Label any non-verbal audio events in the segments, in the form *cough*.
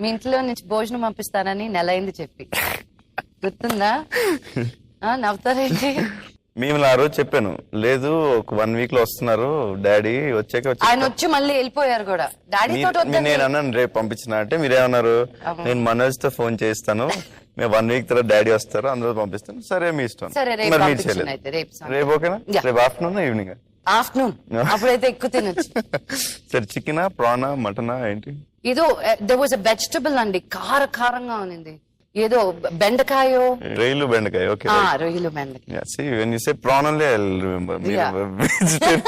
మీ ఇంట్లో నుంచి భోజనం పంపిస్తానని నెల అయింది చెప్పి. గుర్తుందా? ఆ, నవ్వుతారేంటి? మేము ఆ రోజు చెప్పాను. లేదు ఒక వన్ వీక్లో వస్తున్నారు. డాడీ వచ్చాక వచ్చి ఆయన వచ్చి మళ్ళీ వెళ్ళిపోయారు కూడా. డాడీ తోటి మీ- నేను అన్నాను రేపు పంపించిన అంటే మీరేమన్నారు నేను మనోజ్తో ఫోన్ చేస్తాను. మేము వన్ వీక్ తర్వాత డాడీ వస్తారు. అందరూ పంపిస్తాను. సరే మీ ఇష్టం. సరే రేపు మరి మీరు పంపించండి చేయలేదు. అయితే రేపు సాయంత్రం. రేపు ఓకేనా? Yeah. రేపు ఆఫ్టర్నూన్ ఈవినింగ్. ఆఫ్టర్నూన్ *laughs* అప్పుడైతే ఎక్కువ తినొచ్చు సరే చికెనా ప్రానా మటనా ఏంటి ఏదో దే వాజ్ అ వెజిటబుల్ అండి కార కారంగా ఉన్నింది ఏదో బెండకాయో రైలు బెండకాయ ఓకే ఆ రొయ్యలు బెండకాయ Yeah, see, when you say prawn only, I'll remember. మీరు Yeah. vegetarian.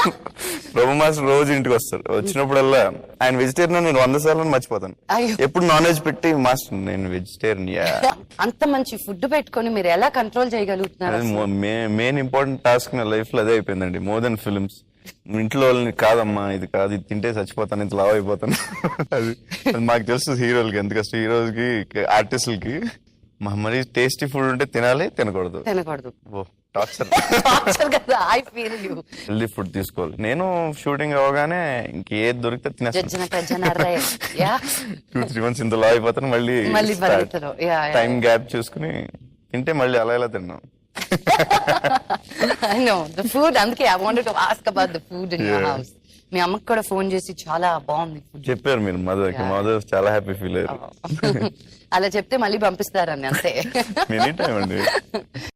ప్రభు మాస్టర్ రోజు ఇంటికి వస్తారు వచ్చినప్పుడల్లా ఆయన వెజిటేరియన్ నేను వంద సార్లు మర్చిపోతాను. ఎప్పుడు నాన్ వెజ్ పెట్టి మాస్టర్ నేను వెజిటేరియన్ యా అంత మంచి ఫుడ్ పెట్టుకొని మీరు ఎలా కంట్రోల్ చేయగలుగుతున్నారు? మెయిన్ ఇంపార్టెంట్ టాస్క్ నా లైఫ్లో అదే అయిపోయిందండి. మోర్ దెన్ ఫిల్మ్స్ ఇంట్లో వాళ్ళని కాదమ్మా ఇది కాదు ఇది తింటే చచ్చిపోతాను ఇంత లావ్ అయిపోతాను. *laughs* అది మాకు తెలుసు హీరోలకి ఎంత కష్టం హీరోస్కి ఆర్టిస్టులకి మరి టేస్టీ ఫుడ్ ఉంటే తినాలి తినకూడదు. తినకూడదు. ఓ. టార్చర్. Torture కదా I feel you healthy food తీసుకోవాలి. నేను షూటింగ్ అవగానే ఇంకేది దొరికితే పెజ్జన రే యా. టూ త్రీ మంత్స్ ఇంత లావ్ అయిపోతాను మళ్ళీ మళ్ళీ పరిగెత్తరు. టైం గ్యాప్ చూసుకుని తింటే మళ్ళీ అలా ఇలా తిన్నాం ఐ నో ద ఫుడ్ అందుకే I wanted to ask about the food in your. House మీ అమ్మకి కూడా ఫోన్ చేసి చాలా బాగుంది ఫుడ్ చెప్పారు మీరు మదర్కి. Yeah. మదర్ చాలా హ్యాపీ ఫీల్ అయ్యారు. *laughs* అలా చెప్తే మళ్ళీ పంపిస్తారని అంతే. *laughs* ఎనీ టైం అండి. *laughs*